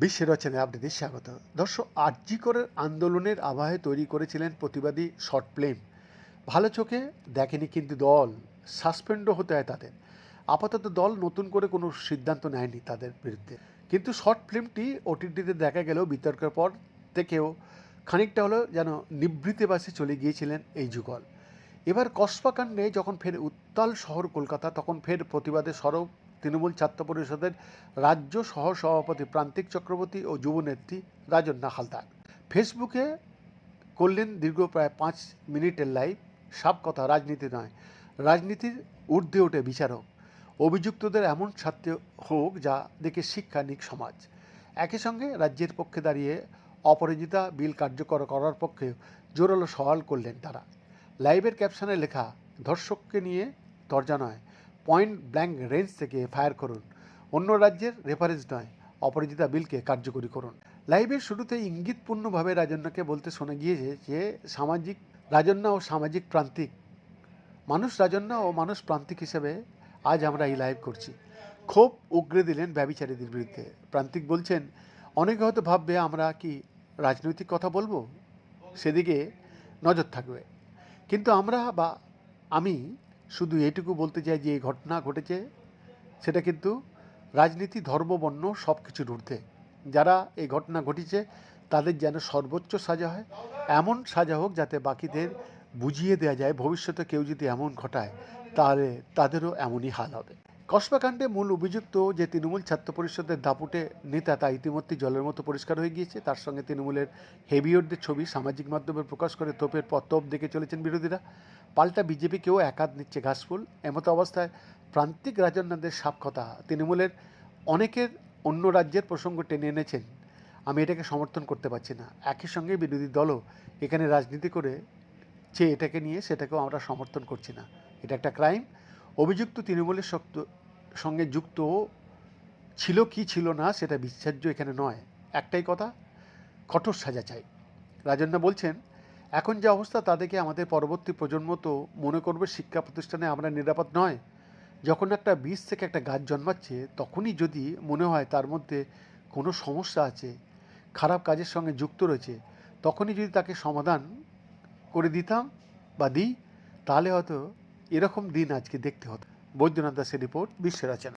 বিশ্বের রচনায় আপনাদের স্বাগত। দর্শক আর্যিকরের আন্দোলনের আবহে তৈরি করেছিলেন প্রতিবাদী শর্ট ফিল্ম। ভালো চোখে দেখেনি কিন্তু দল, সাসপেন্ডও হতে হয় তাদের। আপাতত দল নতুন করে কোনো সিদ্ধান্ত নেয়নি তাদের বিরুদ্ধে। কিন্তু শর্ট ফিল্মটি ওটিটিতে দেখা গেলেও বিতর্কের পর থেকেও খানিকটা হলো যেন নিভৃতে বাসে চলে গিয়েছিলেন এই যুগল। এবার কসবাকাণ্ডে যখন ফের উত্তাল শহর কলকাতা, তখন ফের প্রতিবাদে সরব তৃণমূল ছাত্র পরিষদের রাজ্য সহ সভাপতি প্রান্তিক চক্রবর্তী ও যুবনেত্রী রাজন্না হালদার। ফেসবুকে করলেন দীর্ঘ প্রায় পাঁচ মিনিটের লাইভ সব কথা রাজনীতি নয়, রাজনীতির ঊর্ধ্বে ওঠে বিচারক। অভিযুক্তদের এমন ছাত্র হোক যা দেখে শিক্ষা নিক সমাজ। একই সঙ্গে রাজ্যের পক্ষে দাঁড়িয়ে অপরাজিতা বিল কার্যকর করার পক্ষে জোরালো সওয়াল করলেন তারা। লাইভের ক্যাপশনে লেখা, ধর্ষককে নিয়ে দরজা নয় পয়েন্ট ব্ল্যাঙ্ক রেঞ্জ থেকে ফায়ার করুন। অন্য রাজ্যের রেফারেন্স নয়, অপরাজিতা বিলকে কার্যকরী করুন। লাইভের শুরুতে ইঙ্গিতপূর্ণভাবে রাজন্যাকে বলতে শোনা গিয়েছে যে, সামাজিক রাজন্যা ও সামাজিক প্রান্তিক, মানুষ রাজন্যা ও মানুষ প্রান্তিক হিসেবে আজ আমরা এই লাইভ করছি। ক্ষোভ উগরে দিলেন ব্যবিচারীদের বিরুদ্ধে। প্রান্তিক বলছেন, অনেকে হয়তো ভাববে আমরা কি রাজনৈতিক কথা বলব? সেদিকে নজর থাকবে। কিন্তু আমরা বা আমি শুধু এটুকু বলতে চাই যে এই ঘটনা ঘটেছে, সেটা কিন্তু রাজনীতি, ধর্ম, বর্ণ সব কিছুর ঊর্ধ্বে। যারা এই ঘটনা ঘটিছে, তাদের যেন সর্বোচ্চ সাজা হয়, এমন সাজা হোক যাতে বাকিদের বুঝিয়ে দেওয়া যায়, ভবিষ্যতে কেউ যদি এমন ঘটায়, তাহলে তাদেরও এমনই হাল হবে। কসবাকাণ্ডে মূল অভিযুক্ত যে তৃণমূল ছাত্র পরিষদের দাপুটে নেতা তা ইতিমধ্যে জলের মতো পরিষ্কার হয়ে গিয়েছে। তার সঙ্গে তৃণমূলের হেভিওরদের ছবি সামাজিক মাধ্যমে প্রকাশ করে তোপের পর তোপ দেখে চলেছেন বিরোধীরা। পাল্টা বিজেপিকেও একাত নিচ্ছে ঘাসফুল। এমতো অবস্থায় প্রান্তিক রাজন্যাদের সাপ কথা। তৃণমূলের অনেকের অন্য রাজ্যের প্রসঙ্গ টেনে এনেছেন। আমি এটাকে সমর্থন করতে পারছি না। একই সঙ্গে বিরোধী দলও এখানে রাজনীতি করে যে এটাকে নিয়ে সেটাকেও আমরা সমর্থন করছি না। এটা একটা ক্রাইম। অভিযুক্ত তৃণমূলের শক্ত, সঙ্গে যুক্ত ছিল কি ছিল না সেটা বিশ্বাস্য এখানে নয়। একটাই কথা, কঠোর সাজা চাই। রাজন্যা বলছেন, এখন যে অবস্থা তাদেরকে আমাদের পরবর্তী প্রজন্ম তো মনে করবে শিক্ষা প্রতিষ্ঠানে আমরা নিরাপদ নয়। যখন একটা বীজ থেকে একটা গাছ জন্মাচ্ছে, তখনই যদি মনে হয় তার মধ্যে কোনো সমস্যা আছে, খারাপ কাজের সঙ্গে যুক্ত রয়েছে, তখনই যদি তাকে সমাধান করে দিতাম বা দিই, তাহলে হয়তো এরকম দিন আজকে দেখতে হতো বৈদ্যনাথ দাসের রিপোর্ট বিশ্বের রচনা